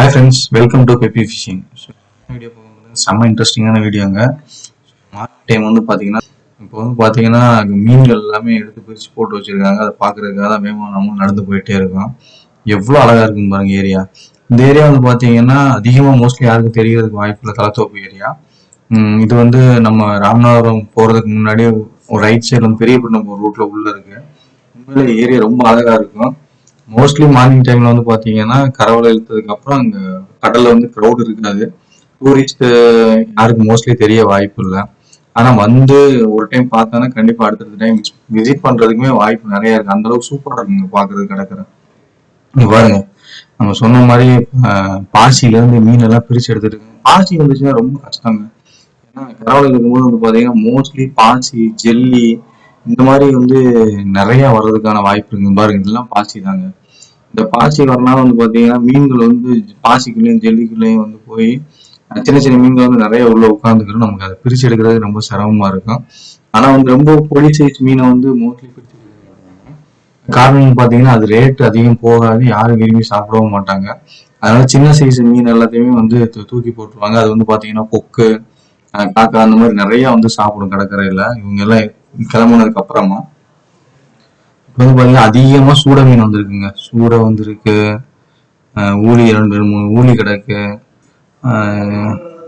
Hi friends welcome to Peppy fishing video பார்க்கும்போது செம்ம இன்ட்ரெஸ்டிங்கான வீடியோங்க மார்க் டைம் வந்து பார்த்தீங்கன்னா இப்போ வந்து பார்த்தீங்கன்னா மீன்கள் எல்லாமே எடுத்து பிரித்து போட்டு வச்சிருக்காங்க. அதை பார்க்கறதுக்காக தான் வேகமாக நம்மளும் நடந்து போயிட்டே இருக்கோம். எவ்வளோ அழகாக இருக்குன்னு பாருங்க ஏரியா இந்த ஏரியா வந்து பார்த்தீங்கன்னா அதிகமாக மோஸ்ட்லி யாருக்கும் தெரியறதுக்கு வாய்ப்பு இல்லை. தலத்தோப்பு ஏரியா இது வந்து நம்ம ராமநாதபுரம் போகிறதுக்கு முன்னாடி ஒரு ரைட் சைடில் வந்து பெரியப்பட்டினம் போகிற ரூட்டில் உள்ளே இருக்கு. உண்மையிலே ஏரியா ரொம்ப அழகாக இருக்கும். மோஸ்ட்லி மார்னிங் டைம்ல வந்து பாத்தீங்கன்னா கரவலை இழுத்ததுக்கு அப்புறம் அங்க கடல்ல வந்து க்ரௌட் இருக்காது டூரிஸ்ட் யாருக்கு மோஸ்ட்லி தெரிய வாய்ப்பு இல்லை. ஆனா வந்து ஒரு டைம் பார்த்தோன்னா கண்டிப்பா அடுத்தடுத்த டைம் விசிட் பண்றதுக்குமே வாய்ப்பு நிறைய இருக்கு. அந்த அளவுக்கு சூப்பரா இருக்குங்க பாக்குறது கிடக்குற பாருங்க. நம்ம சொன்ன மாதிரி ஆஹ், பாசியில இருந்து மீன் எல்லாம் பிரிச்சு எடுத்துட்டு இருக்காங்க. பாசி வந்துச்சுன்னா ரொம்ப கஷ்டங்க. ஏன்னா கரவலை இருக்கும்போது வந்து பாத்தீங்கன்னா மோஸ்ட்லி பாசி ஜெல்லி இந்த மாதிரி வந்து நிறைய வர்றதுக்கான வாய்ப்பு இருக்கு. பாருங்க இதெல்லாம் பாசி தாங்க இந்த பாசி வரனால வந்து பாத்தீங்கன்னா மீன்கள் வந்து பாசிக்குள்ளேயும் ஜெல்லிக்குள்ளேயும் வந்து போய் சின்ன சின்ன மீன்கள் வந்து நிறைய உள்ள உட்காந்துக்கிறோம் நமக்கு அதை பிரிச்சு எடுக்கிறது ரொம்ப சிரமமா இருக்கும். ஆனா வந்து ரொம்ப பொடி சைஸ் மீனை வந்து மோஸ்ட்லி பிரிச்சு காரணம் பாத்தீங்கன்னா அது ரேட் அதிகம் போகாது. யாரும் விரும்பி சாப்பிடவும் மாட்டாங்க. அதனால சின்ன சைஸ் மீன் எல்லாத்தையுமே வந்து தூக்கி போட்டுருவாங்க. அது வந்து பாத்தீங்கன்னா கொக்கு காக்கா அந்த மாதிரி நிறைய வந்து சாப்பிடும் கடற்கரையில. இவங்க எல்லாம் கிளம்புனதுக்கு அப்புறமா இப்போ வந்து பார்த்தீங்கன்னா அதிகமாக சூட மீன் வந்திருக்குங்க. சூட வந்திருக்கு. ஊழி இரண்டு மூணு ஊழி கிடக்கு.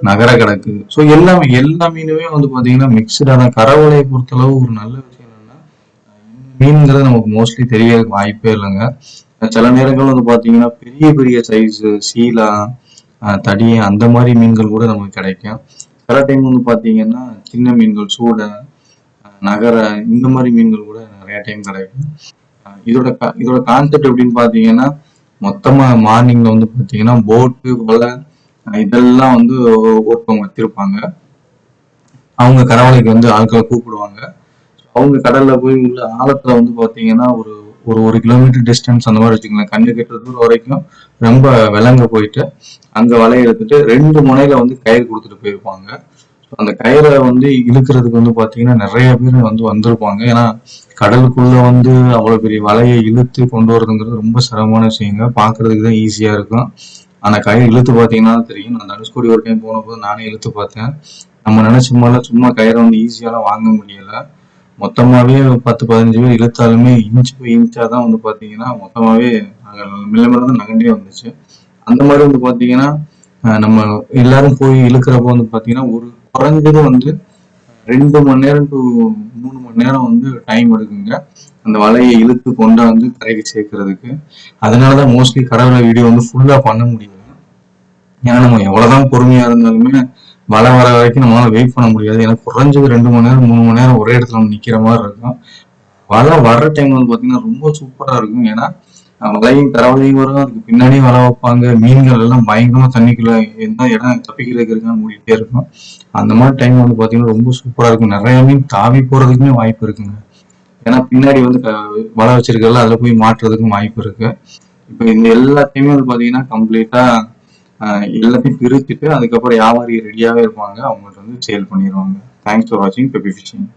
நகர கிடக்கு. ஸோ எல்லாமே எல்லா மீனுமே வந்து பார்த்தீங்கன்னா மிக்சடாக தான். கரவலையை பொறுத்தளவு ஒரு நல்ல விஷயம் என்னென்னா மீன்கிறது நமக்கு மோஸ்ட்லி தெரிய வாய்ப்பே இல்லைங்க. சில நேரங்கள் வந்து பார்த்தீங்கன்னா பெரிய பெரிய சைஸு சீலா அஹ் தடி அந்த மாதிரி மீன்கள் கூட நமக்கு கிடைக்கும். சில டைம் வந்து பார்த்தீங்கன்னா சின்ன மீன்கள் சூடை நகர இந்த மாதிரி மீன்கள் கூட நிறைய டைம் கிடைக்கும். இதோட இதோட கான்செப்ட் எப்படின்னு பாத்தீங்கன்னா மொத்தமா மார்னிங்ல வந்து பாத்தீங்கன்னா போட்டு வலை இதெல்லாம் வந்து ஒருத்தவங்க வச்சிருப்பாங்க. அவங்க கடவுளைக்கு வந்து ஆட்களை கூப்பிடுவாங்க. அவங்க கடல்ல போய் உள்ள ஆழத்துல வந்து பாத்தீங்கன்னா ஒரு ஒரு ஒரு கிலோமீட்டர் டிஸ்டன்ஸ் அந்த மாதிரி வச்சுக்கலாம் கண்ணு கட்டுறது தூரம் வரைக்கும் ரொம்ப விலங்க போயிட்டு அங்க வலைய எடுத்துட்டு ரெண்டு முனையில வந்து கயிறு கொடுத்துட்டு போயிருப்பாங்க. அந்த கயிறை வந்து இழுக்கிறதுக்கு வந்து பாத்தீங்கன்னா நிறைய பேர் வந்து வந்திருப்பாங்க. ஏன்னா கடலுக்குள்ள வந்து அவ்வளவு பெரிய வலையை இழுத்து கொண்டு வரதுங்கிறது ரொம்ப சிரமமான விஷயங்க. பாக்குறதுக்கு தான் ஈஸியா இருக்கும். ஆனா கயிறு இழுத்து பாத்தீங்கன்னா தெரியும். நான் தனுஷ்கோடி ஒரு டைம் போனபோது நானே இழுத்து பார்த்தேன். நம்ம நினைச்ச மாதிரிலாம் சும்மா கயிறை வந்து ஈஸியாலாம் வாங்க முடியல. மொத்தமாவே பத்து பதினஞ்சு பேர் இழுத்தாலுமே இன்ச் போய் இன்ச்சா தான் வந்து பாத்தீங்கன்னா மொத்தமாவே நாங்கள் மெல்ல மெல்ல தான் நகண்டே வந்துச்சு. அந்த மாதிரி வந்து பாத்தீங்கன்னா நம்ம எல்லாரும் போய் இழுக்கிறப்போ வந்து பாத்தீங்கன்னா ஒரு குறைஞ்சது வந்து ரெண்டு மணி நேரம் டு மூணு மணி நேரம் வந்து டைம் எடுக்குங்க. அந்த வலையை இழுத்து கொண்டாந்து கரைக்கு சேர்க்கறதுக்கு. அதனால தான் மோஸ்ட்லி கடவுளை வீடியோ வந்து ஃபுல்லா பண்ண முடியல. ஏன்னா நம்ம எவ்வளவுதான் பொறுமையா இருந்தாலுமே வலை வர வரைக்கும் நம்மளால வெயிட் பண்ண முடியாது. ஏன்னா குறைஞ்சது ரெண்டு மணி நேரம் மூணு மணி நேரம் ஒரே இடத்துல நம்ம நிக்கிற மாதிரி இருக்கும். வலை வர்ற டைம் வந்து பாத்தீங்கன்னா ரொம்ப சூப்பரா இருக்கும். ஏன்னா மலையும் வலையும் கரவலையும் வரும். அதுக்கு பின்னாடி வலை வைப்பாங்க. மீன்கள் எல்லாம் பயங்கரமா தண்ணிக்குள்ள எந்த இடம் தப்பிக்கிறதுக்கு இருக்கான்னு மூடிட்டே இருக்கும். அந்த மாதிரி டைம் வந்து பாத்தீங்கன்னா ரொம்ப சூப்பரா இருக்கும். நிறைய மீன் தாவி போறதுக்குமே வாய்ப்பு இருக்குங்க. ஏன்னா பின்னாடி வந்து க- வலை வச்சிருக்கல அதுல போய் மாட்டுறதுக்கும் வாய்ப்பு இருக்கு. இப்போ இந்த எல்லாத்தையுமே வந்து பாத்தீங்கன்னா கம்ப்ளீட்டா எல்லாத்தையும் பிரிச்சுட்டு அதுக்கப்புறம் வியாபாரி ரெடியாவே இருப்பாங்க. அவங்கள்ட்ட வந்து சேல் பண்ணிடுவாங்க தேங்க்ஸ் ஃபார் வாட்சிங் பெப்பி ஃபிஷிங்